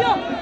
不用。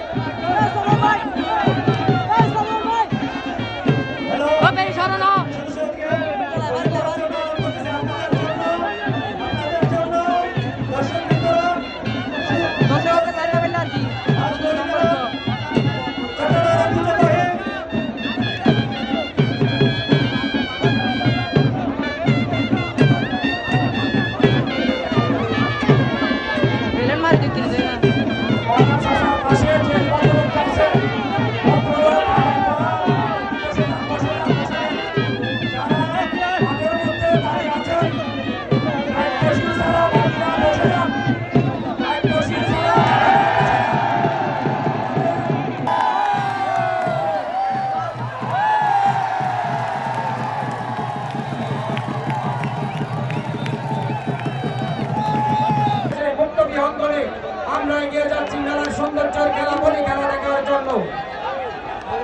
এগিয়ে যাচ্ছি মেলার সৌন্দর্য খেলা বলি খেলা দেখার জন্য।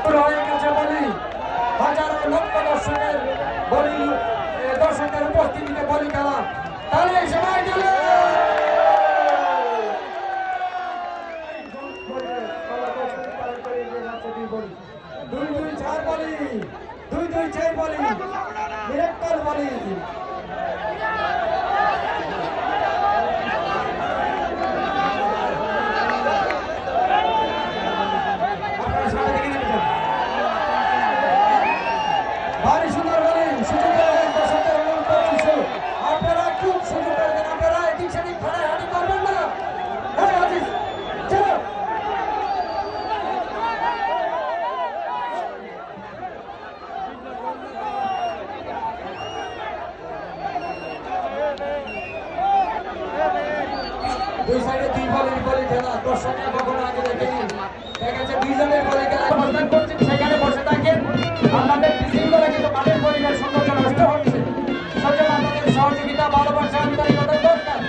প্রহরের কাছে বলি, হাজারো লক্ষ দর্শকের বলি দর্শকের উপস্থিতিতে বলি খেলা। তাহলে সবাই গেলে! দুই সাইডে দুই বলে বিপরীত সেখানে বসে থাকেন আপনাদের বিশৃঙ্খলা কিন্তু মাঠের পরিবেশ সৌন্দর্য সহযোগিতা ভালোবাসা আন্তরিকতা দরকার।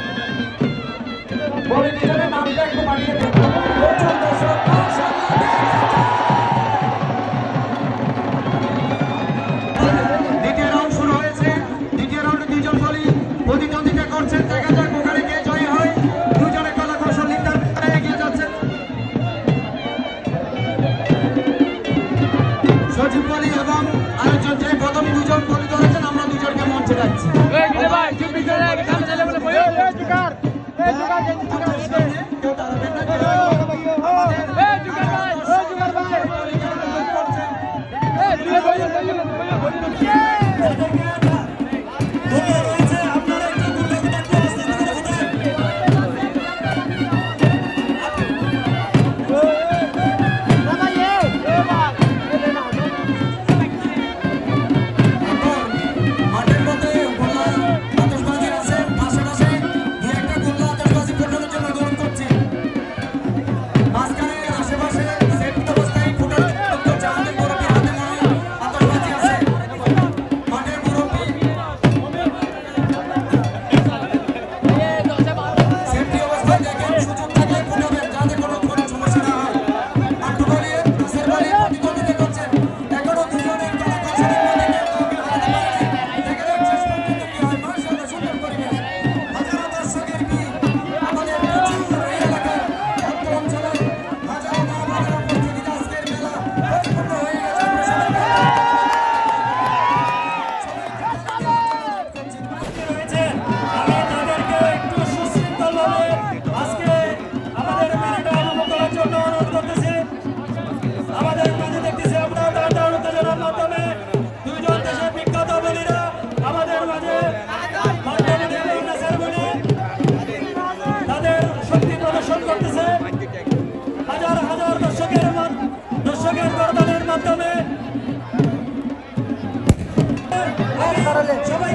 সবাই